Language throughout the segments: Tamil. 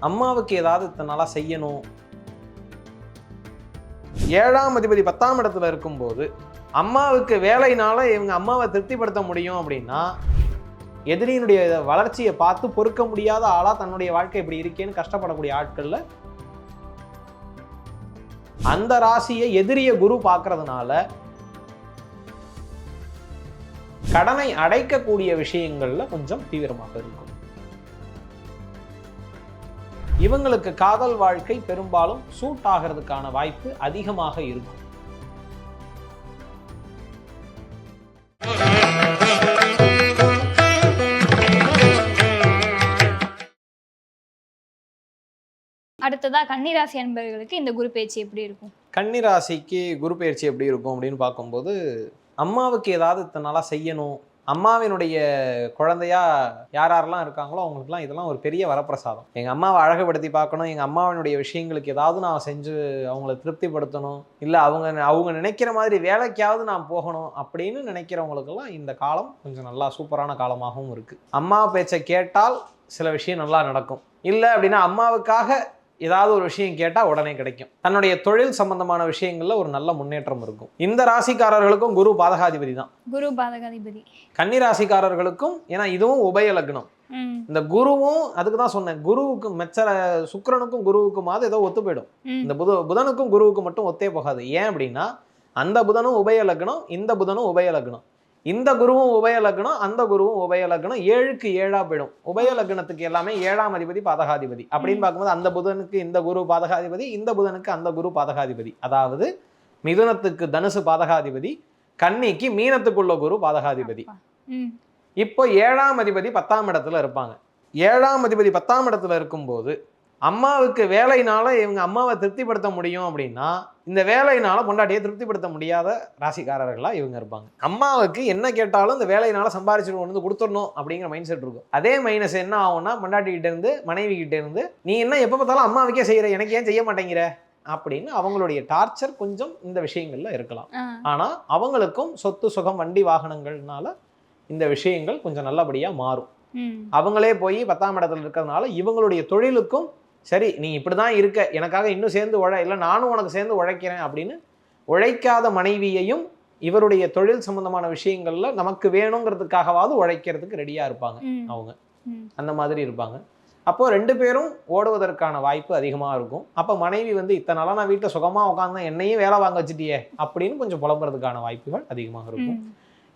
அம்மாவுக்கு ஏதாவது இத்தனை செய்யணும். ஏழாம் அதிபதி பத்தாம் இடத்துல இருக்கும்போது அம்மாவுக்கு வேலைனால இவங்க அம்மாவை திருப்திப்படுத்த முடியும் அப்படின்னா எதிரியினுடைய வளர்ச்சியை பார்த்து பொறுக்க முடியாத ஆளா தன்னுடைய வாழ்க்கை இப்படி இருக்கேன்னு கஷ்டப்படக்கூடிய ஆட்கள்ல அந்த ராசியை எதிரிய குரு பார்க்கறதுனால கடனை அடைக்கக்கூடிய விஷயங்கள்ல கொஞ்சம் தீவிரமாக இருக்கும். இவங்களுக்கு காதல் வாழ்க்கை பெரும்பாலும் சூட் ஆகிறதுக்கான வாய்ப்பு அதிகமாக இருக்கும். அடுத்ததா கன்னிராசி அன்பர்களுக்கு இந்த குரு பேச்சு எப்படி இருக்கும்? கன்னிராசிக்கு குரு பயிற்சி எப்படி இருக்கும் அப்படின்னு பார்க்கும்போது அம்மாவுக்கு ஏதாவது இத்தனை நாளாக செய்யணும் அம்மாவினுடைய குழந்தையா யார் யாரெல்லாம் இருக்காங்களோ அவங்களுக்குலாம் இதெல்லாம் ஒரு பெரிய வரப்பிரசாதம். எங்கள் அம்மாவை அழகுபடுத்தி பார்க்கணும் எங்கள் அம்மாவினுடைய விஷயங்களுக்கு ஏதாவது நான் செஞ்சு அவங்கள திருப்திப்படுத்தணும் இல்லை அவங்க அவங்க நினைக்கிற மாதிரி வேலைக்காவது நான் போகணும் அப்படின்னு நினைக்கிறவங்களுக்கெல்லாம் இந்த காலம் கொஞ்சம் நல்லா சூப்பரான காலமாகவும் இருக்குது அம்மா பேச்சை கேட்டால் சில விஷயம் நல்லா நடக்கும். இல்லை அப்படின்னா அம்மாவுக்காக ஏதாவது ஒரு விஷயம் கேட்டால் உடனே கிடைக்கும். தன்னுடைய தொழில் சம்பந்தமான விஷயங்கள்ல ஒரு நல்ல முன்னேற்றம் இருக்கும். இந்த ராசிக்காரர்களுக்கும் குரு பாதகாதிபதி தான். குரு பாதகாதிபதி. கன்னி ராசிக்காரர்களுக்கும் ஏன்னா இதுவும் உபய லக்னம். இந்த குருவும் அதுக்கு தான் சொன்னேன் குருவுக்கு மெச்ச சுக்கிரனுக்கும் குருவுக்குமாவது ஏதோ ஒத்து போயிடும். இந்த புத புதனுக்கும் குருவுக்கும் மட்டும் ஒத்தே போகாது. ஏன் அப்படின்னா அந்த புதனும் உபய லக்னம் இந்த புதனும் உபய லக்னம். இந்த குருவும் உபய லக்னம் அந்த குருவும் உபய லக்னம் ஏழுக்கு ஏழா போயிடும். உபய லக்னத்துக்கு எல்லாமே ஏழாம் அதிபதி பாதகாதிபதி. அப்படின்னு. பார்க்கும்போது அந்த புதனுக்கு இந்த குரு பாதகாதிபதி இந்த புதனுக்கு அந்த குரு பாதகாதிபதி. அதாவது மிதுனத்துக்கு தனுசு பாதகாதிபதி கன்னிக்கு மீனத்துக்குள்ள குரு பாதகாதிபதி. இப்போ ஏழாம் அதிபதி பத்தாம் இடத்துல இருப்பாங்க. ஏழாம் அதிபதி பத்தாம் இடத்துல இருக்கும்போது அம்மாவுக்கு வேலைனால இவங்க அம்மாவை திருப்திப்படுத்த முடியும் அப்படின்னா இந்த வேலைனால பொண்டாட்டியை திருப்திப்படுத்த முடியாத ராசிக்காரர்களா இவங்க இருப்பாங்க. அம்மாவுக்கு என்ன கேட்டாலும் இந்த வேலையினால சம்பாரிச்சுட்டு வந்து கொடுத்துடணும் அப்படிங்கிற மைண்ட் செட் இருக்கும். அதே மைனஸ் என்ன ஆகும்னா பொண்டாட்டி கிட்ட இருந்து மனைவி கிட்ட இருந்து நீ என்ன எப்போ பார்த்தாலும் அம்மாவுக்கே செய்யற எனக்கு ஏன் செய்ய மாட்டேங்கிற? அப்படின்னு அவங்களுடைய டார்ச்சர் கொஞ்சம் இந்த விஷயங்கள்ல இருக்கலாம். ஆனா அவங்களுக்கும் சொத்து சுகம் வண்டி வாகனங்கள்னால இந்த விஷயங்கள் கொஞ்சம் நல்லபடியா மாறும். அவங்களே போய் பத்தாம் இடத்துல இருக்கிறதுனால இவங்களுடைய தொழிலுக்கும் சரி நீ இப்படிதான் இருக்க எனக்காக இன்னும் சேர்ந்து உழ இல்லை நானும் உனக்கு சேர்ந்து உழைக்கிறேன் அப்படின்னு உழைக்காத மனைவியையும் இவருடைய தொழில் சம்பந்தமான விஷயங்கள்ல நமக்கு வேணுங்கிறதுக்காகவாவது உழைக்கிறதுக்கு ரெடியா இருப்பாங்க அவங்க. அந்த மாதிரி இருப்பாங்க. அப்போ ரெண்டு பேரும் ஓடுவதற்கான வாய்ப்பு அதிகமாக இருக்கும். அப்போ மனைவி வந்து இத்தனை நாளாக நான் வீட்டில் சுகமாக உட்காந்து என்னையும் வேலை வாங்க வச்சுட்டியே அப்படின்னு கொஞ்சம் புலம்புறதுக்கான வாய்ப்புகள் அதிகமாக இருக்கும்.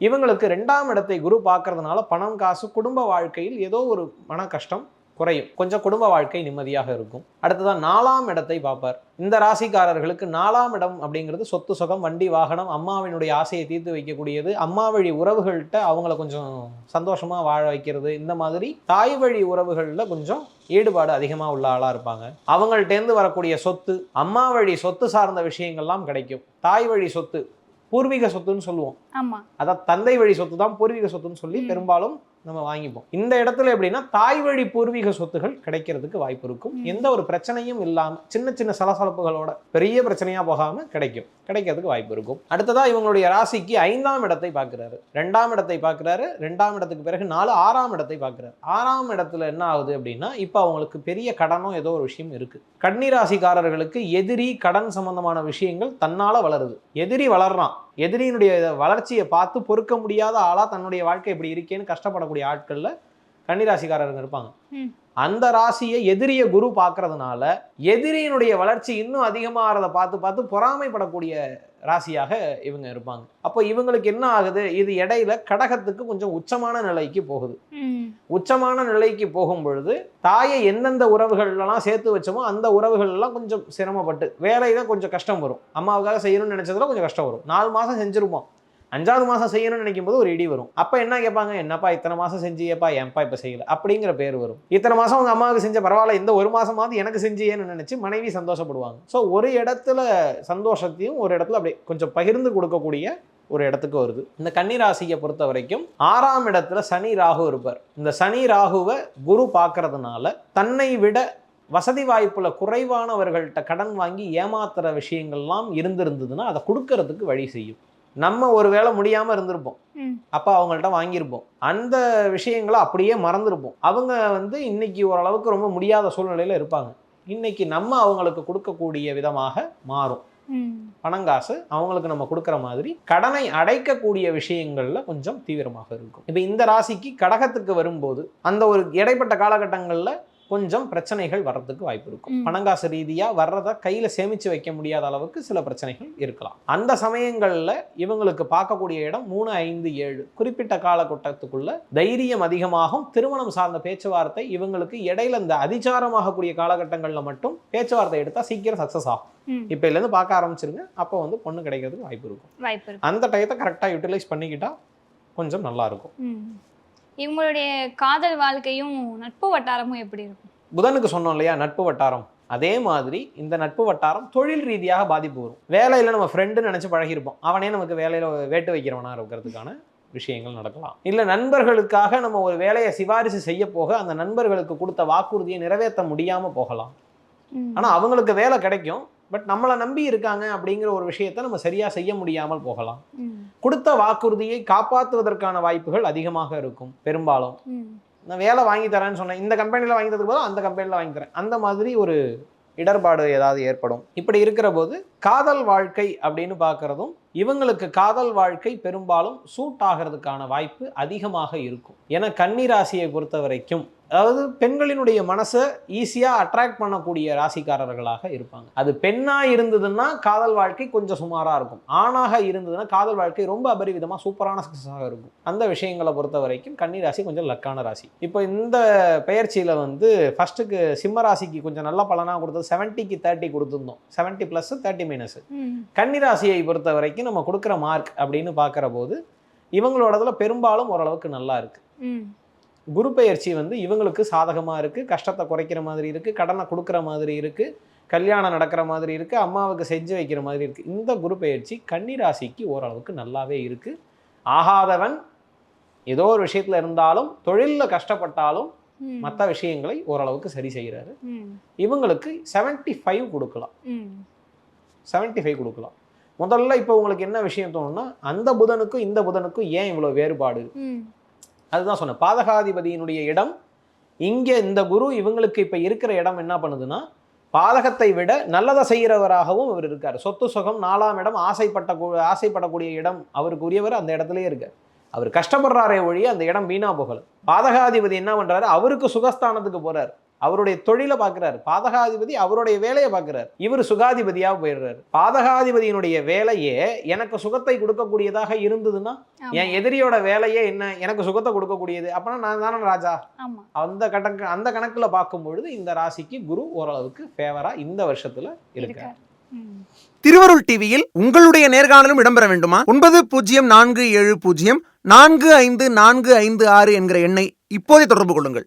இவங்களுக்கு ரெண்டாம் இடத்தை குரு பார்க்கறதுனால பணம் காசு குடும்ப வாழ்க்கையில் ஏதோ ஒரு மன கஷ்டம் குறையும். கொஞ்சம் குடும்ப வாழ்க்கை நிம்மதியாக இருக்கும். அடுத்ததான் நாலாம் இடத்தை பார்ப்பார். இந்த ராசிக்காரர்களுக்கு நாலாம் இடம் அப்படிங்கிறது சொத்து சுகம் வண்டி வாகனம் அம்மாவினுடைய ஆசையை தீர்த்து வைக்கக்கூடியது. அம்மா வழி உறவுகள்கிட்ட அவங்கள கொஞ்சம் சந்தோஷமா வாழ வைக்கிறது. இந்த மாதிரி தாய் வழி உறவுகளில் கொஞ்சம் ஈடுபாடு அதிகமாக உள்ள ஆளாக இருப்பாங்க. அவங்கள்ட்டேருந்து வரக்கூடிய சொத்து அம்மா வழி சொத்து சார்ந்த விஷயங்கள்லாம் கிடைக்கும். தாய் வழி சொத்து பூர்வீக சொத்துன்னு சொல்லுவோம். அதான் தந்தை வழி சொத்து தான் பூர்வீக சொத்துன்னு சொல்லி. பெரும்பாலும் நம்ம வாங்கிப்போம். இந்த இடத்துல எப்படின்னா தாய் வழி பூர்வீக சொத்துகள் கிடைக்கிறதுக்கு வாய்ப்பு இருக்கும். எந்த ஒரு பிரச்சனையும் இல்லாம சின்ன சின்ன சலசலப்புகளோட பெரிய பிரச்சனையா போகாம கிடைக்கும். கிடைக்கிறதுக்கு வாய்ப்பு இருக்கும். அடுத்ததா இவங்களுடைய ராசிக்கு ஐந்தாம் இடத்தை பார்க்கிறாரு. ரெண்டாம் இடத்தை பார்க்கிறாரு. ரெண்டாம் இடத்துக்கு பிறகு நாலு ஆறாம் இடத்தை பார்க்கிறாரு. ஆறாம் இடத்துல என்ன ஆகுது அப்படின்னா இப்போ அவங்களுக்கு பெரிய கடனோ ஏதோ ஒரு விஷயம் இருக்கு. கன்னி ராசிக்காரர்களுக்கு எதிரி கடன் சம்பந்தமான விஷயங்கள் தன்னால வளருது. எதிரி வளர்றான். எதிரியினுடைய வளர்ச்சியை பார்த்து பொறுக்க முடியாத ஆளா தன்னுடைய வாழ்க்கை இப்படி இருக்கேன்னு கஷ்டப்படக்கூடிய ஆட்கள்ல கன்னிராசிக்காரர்கள் இருப்பாங்க. அந்த ராசியை எதிரிய குரு பார்க்கறதுனால எதிரியினுடைய வளர்ச்சி இன்னும் அதிகமாகிறத பார்த்து பார்த்து பொறாமைப்படக்கூடிய ராசியாக இவங்க இருப்பாங்க. அப்போ இவங்களுக்கு என்ன ஆகுது? இது இடையில கடகத்துக்கு கொஞ்சம் உச்சமான நிலைக்கு போகுது. உச்சமான நிலைக்கு போகும் பொழுது தாயை எந்தெந்த உறவுகள்லாம் சேர்த்து வச்சோமோ அந்த உறவுகள் எல்லாம் கொஞ்சம் சிரமப்பட்டு வேலையில கொஞ்சம் கஷ்டம் வரும். அம்மாவுக்காக செய்யணும்னு நினைச்சதுல கொஞ்சம் கஷ்டம் வரும். நாலு மாசம் செஞ்சிருப்போம். அஞ்சாவது மாதம் செய்யணும்னு நினைக்கும் போது ஒரு இடி வரும். அப்போ என்ன கேட்பாங்க? என்னப்பா இத்தனை மாதம் செஞ்சியப்பா ஏன்ப்பா இப்போ செய்யல? அப்படிங்கிற பேர் வரும். இத்தனை மாதம் உங்கள் அம்மாவுக்கு செஞ்ச பரவாயில்ல இந்த ஒரு மாதமாவது எனக்கு செஞ்சியேன்னு நினச்சி மனைவி சந்தோஷப்படுவாங்க. ஸோ ஒரு இடத்துல சந்தோஷத்தையும் ஒரு இடத்துல அப்படி கொஞ்சம் பகிர்ந்து கொடுக்கக்கூடிய ஒரு இடத்துக்கு வருது. இந்த கன்னிராசியை பொறுத்த வரைக்கும் ஆறாம் இடத்துல சனி ராகு இருப்பார். இந்த சனி ராகுவை குரு பார்க்கறதுனால தன்னை விட வசதி வாய்ப்பில் குறைவானவர்கள்ட்ட கடன் வாங்கி ஏமாத்துற விஷயங்கள்லாம் இருந்திருந்ததுன்னா அதை கொடுக்கறதுக்கு வழி செய்யும். நம்ம ஒரு வேளை முடியாம இருந்திருப்போம். அப்ப அவங்கள்ட்ட வாங்கியிருப்போம். அந்த விஷயங்களை அப்படியே மறந்துருப்போம். அவங்க வந்து இன்னைக்கு ஓரளவுக்கு ரொம்ப முடியாத சூழ்நிலையில இருப்பாங்க. இன்னைக்கு நம்ம அவங்களுக்கு கொடுக்கக்கூடிய விதமாக மாறும். பணங்காசு அவங்களுக்கு நம்ம கொடுக்குற மாதிரி கடனை அடைக்கக்கூடிய விஷயங்கள்ல கொஞ்சம் தீவிரமாக இருக்கும். இப்போ இந்த ராசிக்கு கடகத்துக்கு வரும்போது அந்த ஒரு இடைப்பட்ட காலகட்டங்கள்ல கொஞ்சம் பிரச்சனைகள் வர்றதுக்கு வாய்ப்பு இருக்கும். பணங்காசு ரீதியா வர்றதை கையில சேமிச்சு வைக்க முடியாத அளவுக்கு சில பிரச்சனைகள் இருக்கலாம். அந்த சமயங்கள்ல இவங்களுக்கு பார்க்கக்கூடிய இடம் மூணு ஐந்து ஏழு. குறிப்பிட்ட காலகட்டத்துக்குள்ள தைரியம் அதிகமாகும். திருமணம் சார்ந்த பேச்சுவார்த்தை இவங்களுக்கு இடையில இந்த அதிச்சாரமாகக்கூடிய காலகட்டங்கள்ல மட்டும் பேச்சுவார்த்தை எடுத்தா சீக்கிரம் சக்சஸ் ஆகும். ம். இப்போ இதுலேருந்து பார்க்க ஆரம்பிச்சிருங்க. அப்போ வந்து பொண்ணு கிடைக்கிறதுக்கு வாய்ப்பு இருக்கும். அந்த டயத்தை கரெக்டாக யூட்டிலைஸ் பண்ணிக்கிட்டா கொஞ்சம் நல்லா இருக்கும். இவங்களுடைய காதல் வாழ்க்கையும் நட்பு வட்டாரமும் எப்படி இருக்கும்? புதனுக்கு சொன்னோம் இல்லையா நட்பு வட்டாரம். அதே மாதிரி இந்த நட்பு வட்டாரம் தொழில் ரீதியாக பாதிப்பு வரும். வேலையில் நம்ம ஃப்ரெண்டுன்னு நினச்சி பழகியிருப்போம். அவனே நமக்கு வேலையில் வேட்டு வைக்கிறவனா இருக்கிறதுக்கான விஷயங்கள் நடக்கலாம். இல்லை நண்பர்களுக்காக நம்ம ஒரு வேலையை சிபாரிசு செய்ய போக அந்த நண்பர்களுக்கு கொடுத்த வாக்குறுதியை நிறைவேற்ற முடியாமல் போகலாம். ஆனால் அவங்களுக்கு வேலை கிடைக்கும். பட் நம்மளை நம்பி இருக்காங்க அப்படிங்கிற ஒரு விஷயத்தை நம்ம சரியாக செய்ய முடியாமல் போகலாம். கொடுத்த வாக்குறுதியை காப்பாற்றுவதற்கான வாய்ப்புகள் அதிகமாக இருக்கும் பெரும்பாலும். நான் வேலை வாங்கி தரேன்னு சொன்னேன். இந்த கம்பெனியில் வாங்கி தரதுக்கு பதிலா அந்த கம்பெனியில் வாங்கி தரேன். அந்த மாதிரி ஒரு இடர்பாடு ஏதாவது ஏற்படும். இப்படி இருக்கிற போது காதல் வாழ்க்கை அப்படின்னு பார்க்கறதும் இவங்களுக்கு காதல் வாழ்க்கை பெரும்பாலும் சூட் ஆகிறதுக்கான வாய்ப்பு அதிகமாக இருக்கும். ஏன்னா கன்னி ராசியை பொறுத்த வரைக்கும் அதாவது பெண்களினுடைய மனசை ஈஸியாக அட்ராக்ட் பண்ணக்கூடிய ராசிக்காரர்களாக இருப்பாங்க. அது பெண்ணாக இருந்ததுன்னா காதல் வாழ்க்கை கொஞ்சம் சுமாராக இருக்கும். ஆணாக இருந்ததுன்னா காதல் வாழ்க்கை ரொம்ப அபரிவிதமாக சூப்பரான சக்ஸஸாக இருக்கும். அந்த விஷயங்களை பொறுத்த வரைக்கும் கன்னி ராசி கொஞ்சம் லக்கான ராசி. இப்போ இந்த பெயர்ச்சியில் வந்து ஃபர்ஸ்ட்டுக்கு சிம்ம ராசிக்கு கொஞ்சம் நல்ல பலனாக கொடுத்தது செவன்ட்டிக்கு தேர்ட்டி கொடுத்துருந்தோம். செவன்ட்டி ப்ளஸ் தேர்ட்டி மைனஸ் ம். கன்னிராசியை பொறுத்த வரைக்கும் நம்ம கொடுக்குற மார்க் அப்படின்னு பார்க்குற போது இவங்களோடதுல பெரும்பாலும் ஓரளவுக்கு நல்லா இருக்கு. குரு பெயர்ச்சி வந்து இவங்களுக்கு சாதகமாக இருக்குது கஷ்டத்தை குறைக்கிற மாதிரி இருக்குது கடனை கொடுக்குற மாதிரி இருக்குது கல்யாணம் நடக்கிற மாதிரி இருக்குது அம்மாவுக்கு செஞ்சு வைக்கிற மாதிரி இருக்குது இந்த குரு பெயர்ச்சி கன்னிராசிக்கு ஓரளவுக்கு நல்லாவே இருக்குது ஆகாதவன் ஏதோ ஒரு விஷயத்தில் இருந்தாலும் தொழிலில் கஷ்டப்பட்டாலும். மற்ற விஷயங்களை ஓரளவுக்கு சரி செய்கிறாரு. இவங்களுக்கு 75 ஃபைவ் கொடுக்கலாம். 75 ஃபைவ் கொடுக்கலாம் முதல்ல இப்போ உங்களுக்கு என்ன விஷயம் தோணும்னா அந்த புதனுக்கும் இந்த புதனுக்கும் ஏன் இவ்வளோ வேறுபாடு. அதுதான் சொன்னேன். பாதகாதிபதியினுடைய இடம் இங்கே இந்த குரு இவங்களுக்கு இப்போ இருக்கிற இடம் என்ன பண்ணுதுன்னா பாதகத்தை விட நல்லதை செய்கிறவராகவும் இவர் இருக்கார். சொத்து சுகம் நாலாம் இடம் ஆசைப்பட்ட ஆசைப்படக்கூடிய இடம் அவருக்கு உரியவர் அந்த இடத்துலயே இருக்கார். அவர் கஷ்டப்படுறாரே ஒழிய அந்த இடம் வீணா போகல. பாதகாதிபதி என்ன பண்ணுறாரு அவருக்கு சுகஸ்தானத்துக்கு போகிறார் அவருடைய தொழிலை பார்க்குறாரு. பாதகாதிபதி அவருடைய வேலையை பார்க்குறாரு. இவர் சுகாதிபதியாக போயிடுறாரு. பாதகாதிபதியினுடைய வேலையே எனக்கு சுகத்தை கொடுக்கக்கூடியதாக இருந்ததுன்னா. என் எதிரியோட வேலையே என்ன? எனக்கு சுகத்தை கொடுக்கக்கூடியது. அப்பனா நான் தானே ராஜா? அந்த கணக்கு அந்த கணக்குல பார்க்கும் பொழுது இந்த ராசிக்கு குரு ஓரளவுக்கு ஃபேவரா இந்த வருஷத்துல இருக்காரு. திருவருள் டிவியில் உங்களுடைய நேர்காணலும் இடம்பெற வேண்டுமா? ஒன்பது பூஜ்ஜியம் நான்கு ஏழு பூஜ்ஜியம் நான்கு ஐந்து நான்கு ஐந்து ஆறு என்கிற எண்ணை இப்போதே தொடர்பு கொள்ளுங்கள்.